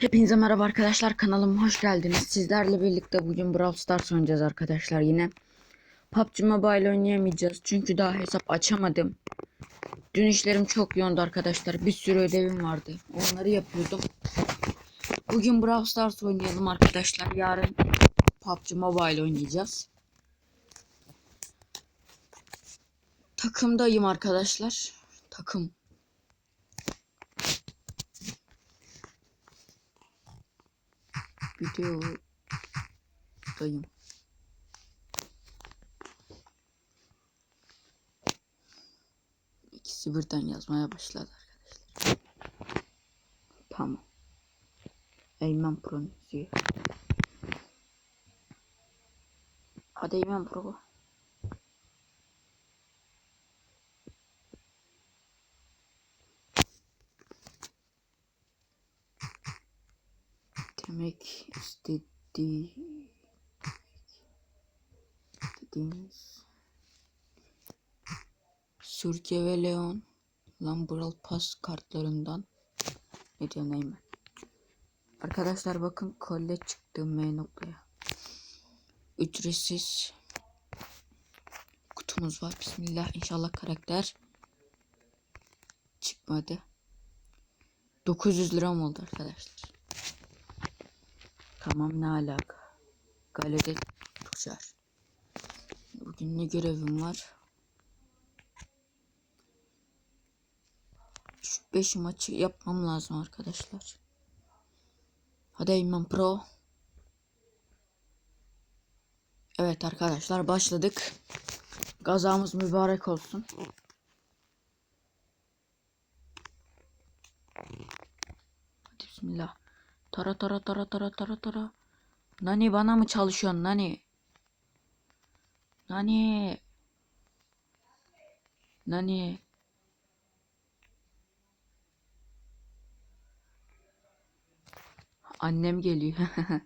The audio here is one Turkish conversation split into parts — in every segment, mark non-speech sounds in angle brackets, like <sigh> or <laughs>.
Hepinize merhaba arkadaşlar kanalıma hoş geldiniz. Sizlerle birlikte bugün Brawl Stars oynayacağız arkadaşlar yine. PUBG Mobile oynayamayacağız çünkü daha hesap açamadım. Dün işlerim çok yoğundu arkadaşlar. Bir sürü ödevim vardı. Onları yapıyordum. Bugün Brawl Stars oynayalım arkadaşlar. Yarın PUBG Mobile oynayacağız. Takımdayım arkadaşlar. Takım. Videodayım. İkisi birden yazmaya başladı arkadaşlar. Tamam. Eymen Pro. Hadi Eymen Pro. Demek istedi dediğimiz Sürke ve Leon Lambrel Pass kartlarından ne diyor Neymen? Arkadaşlar bakın kolle çıktı M noktaya. Ücretsiz kutumuz var. Bismillah inşallah karakter çıkmadı. 900 liram oldu arkadaşlar. Tamam ne alaka? Galede tutuşar. Bugün ne görevim var? Şu 5 maçı yapmam lazım arkadaşlar. Hadi Eymen Pro. Evet arkadaşlar başladık. Gazamız mübarek olsun. Hadi bismillah. Tara tara tara tara tara tara. Nani bana mı çalışıyorsun Nani? Nani? Nani? Annem geliyor. <laughs>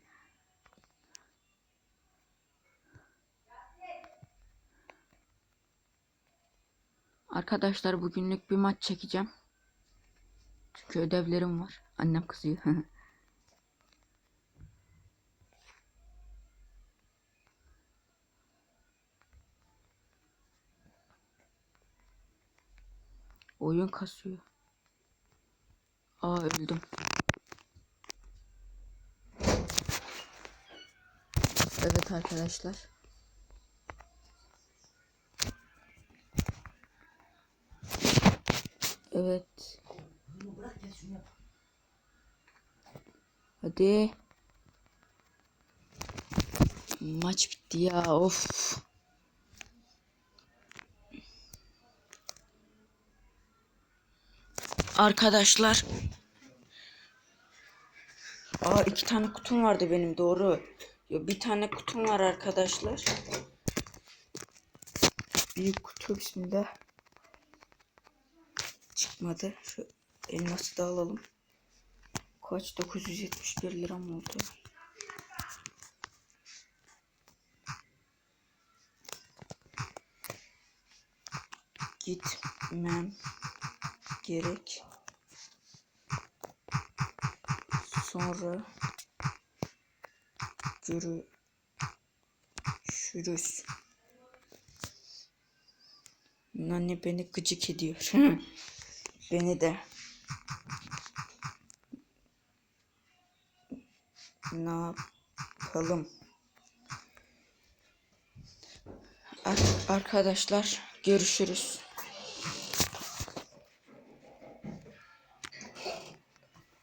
Arkadaşlar bugünlük bir maç çekeceğim. Çünkü ödevlerim var. Annem kızıyor. <laughs> Oyun kasıyor. Aa öldüm. Evet arkadaşlar. Evet. Hadi. Maç bitti ya of. Arkadaşlar. Aa iki tane kutum vardı benim doğru. Ya bir tane kutum var arkadaşlar. Büyük kutu bismillah. Çıkmadı. Şu elması da alalım. Kaç 971 liram oldu. Gitmem gerek. Sonra görüşürüz. Anne beni gıcık ediyor. <laughs> beni de. Ne yapalım? Ar- arkadaşlar görüşürüz.